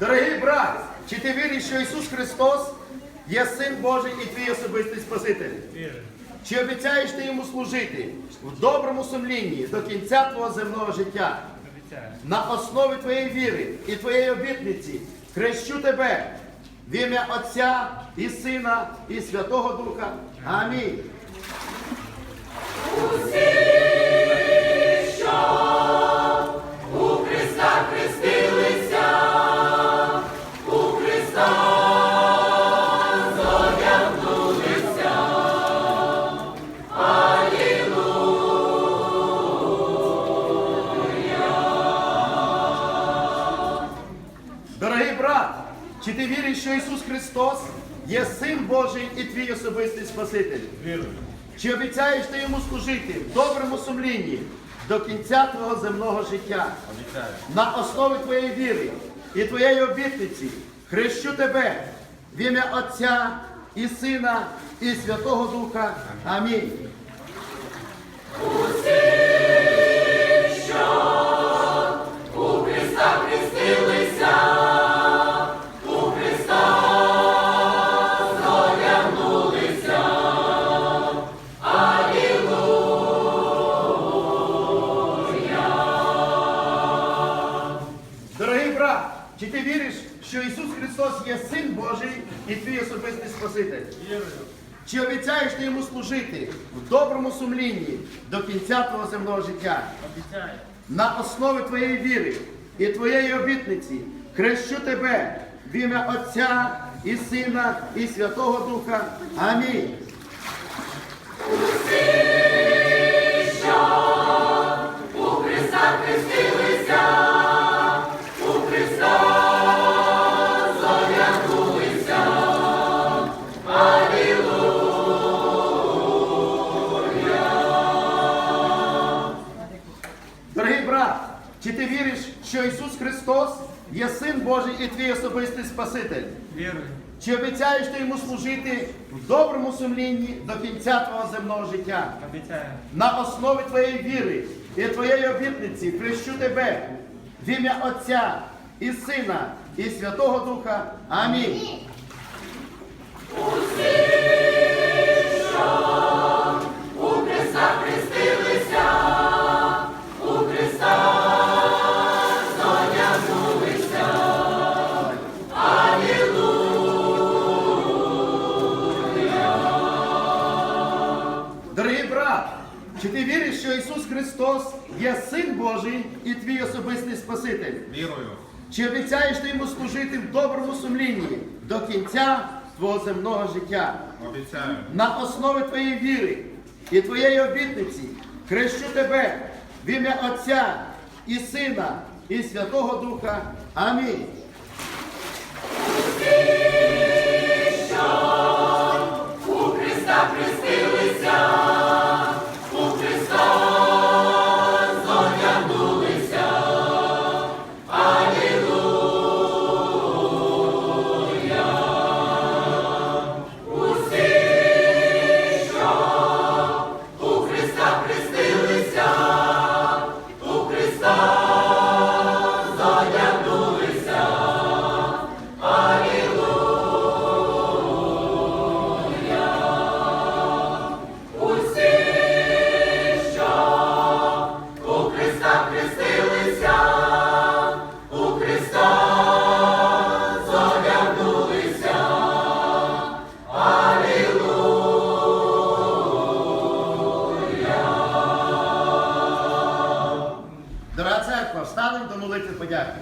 Дорогий брат, чи ти віриш, що Ісус Христос є Син Божий і твій особистий Спаситель? Вірю. Чи обіцяєш ти йому служити в доброму сумлінні до кінця твого земного життя? Обіцяю. На основі твоєї віри і твоєї обітниці хрещу тебе в ім'я Отця і Сина і Святого Духа. Амінь. Чи ти віриш, що Ісус Христос є Син Божий і твій особистий Спаситель? Вірю. Чи обіцяєш ти йому служити в доброму сумлінні до кінця твого земного життя? Обіцяю. На основі твоєї віри і твоєї обітниці хрещу тебе в ім'я Отця і Сина і Святого Духа. Амінь. Чи ти віриш, що Ісус Христос є Син Божий і твій особистий Спаситель? Вірую. Чи обіцяєш ти йому служити в доброму сумлінні до кінця твого земного життя? Обіцяю. На основі твоєї віри і твоєї обітниці хрещу тебе в ім'я Отця і Сина і Святого Духа. Амінь. Чи ти віриш, що Ісус Христос є Син Божий і твій особистий Спаситель? Вірую. Чи обіцяєш ти йому служити в доброму сумлінні до кінця твого земного життя? Обіцяю. На основі твоєї віри і твоєї обітниці хрещу тебе в ім'я Отця і Сина і Святого Духа. Амінь. Чи ти віриш, що Ісус Христос є Син Божий і твій особистий Спаситель? Вірую. Чи обіцяєш ти йому служити в доброму сумлінні до кінця твого земного життя? Обіцяю. На основі твоєї віри і твоєї обітниці хрещу тебе в ім'я Отця і Сина і Святого Духа. Амінь. Дорога церква, встанемо до молитви подяки.